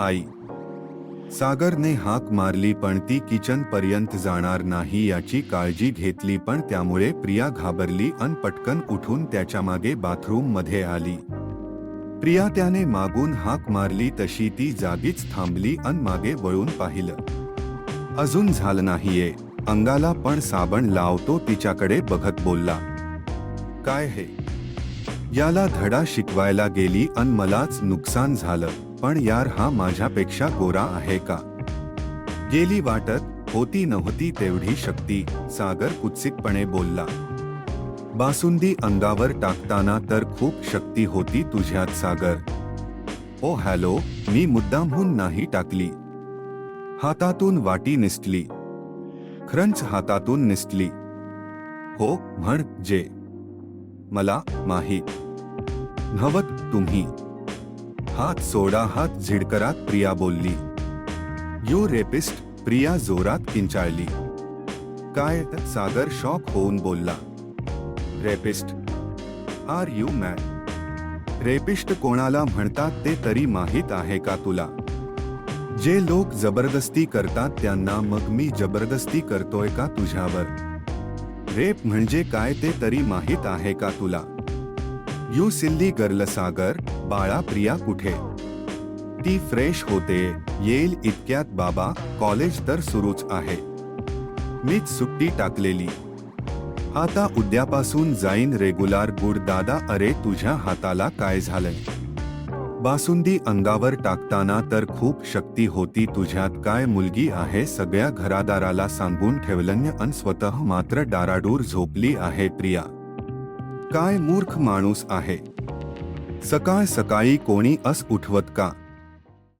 आई. सागरने हाक मारली पण ती किचन पर्यंत जाणार नाही याची काळजी घेतली पण त्यामुळे प्रिया घाबरली अन पटकन उठून त्याच्यामागे बाथरूममध्ये आली. प्रिया त्याने मागून हाक मारली तशी ती जागीच थांबली अन मागे वळून पाहिलं. अजून झालं नाहीये. अंगाला पण साबण लावतो तिच्याकडे बघत बोलला. काय हे? याला धडा शिकवायला गेली अन मलाच नुकसान झालं. पण यार हा माझ्यापेक्षा गोरा आहे का? गेली वाटत होती नव्हती तेवढी शक्ती सागर कुत्सितपणे बोलला. बासुंदी अंगावर टाकताना तर खूप शक्ती होती तुझ्यात सागर. ओ हॅलो मी मुद्दामहून नाही टाकली. हातातून वाटी निसटली. खरंच हातातून निसटली. हो म्हण जे. मला माहीत. नवत तुम्ही. हात सोडा हात झिडकरात प्रिया बोलली. यू रेपिस्ट प्रिया जोरात किंचाळली. काय सागर शॉक होऊन बोलला. Rapist, are you mad? Rapist कोणाला म्हणतात ते तरी माहीत आहे का तुला? जे लोक ज़बरदस्ती करतात त्यांना मग मी ज़बरदस्ती करतोय का तुझ्यावर? रेप म्हणजे काय ते तरी माहीत आहे का तुला? यू सिल्ली गर्ल सागर बाळा प्रिया कुठे? ती फ्रेश होते येईल इतक्यात बाबा कॉलेज तर सुरूच आहे. मीच सुट्टी टाकलेली. आता उद्यापासून जाईन रेग्युलर गुड दादा अरे तुझ्या हाताला काय झालंय? बासुंदी अंगावर टाकताना तर खूप शक्ती होती तुझ्यात काय मुलगी आहे सगळ्या घरादाराला सांगून ठेवलं अन स्वतः मात्र डाराडूर झोपली आहे प्रिया. काय मूर्ख माणूस आहे? सकाळ सकाळी कोणी अस उठवत का?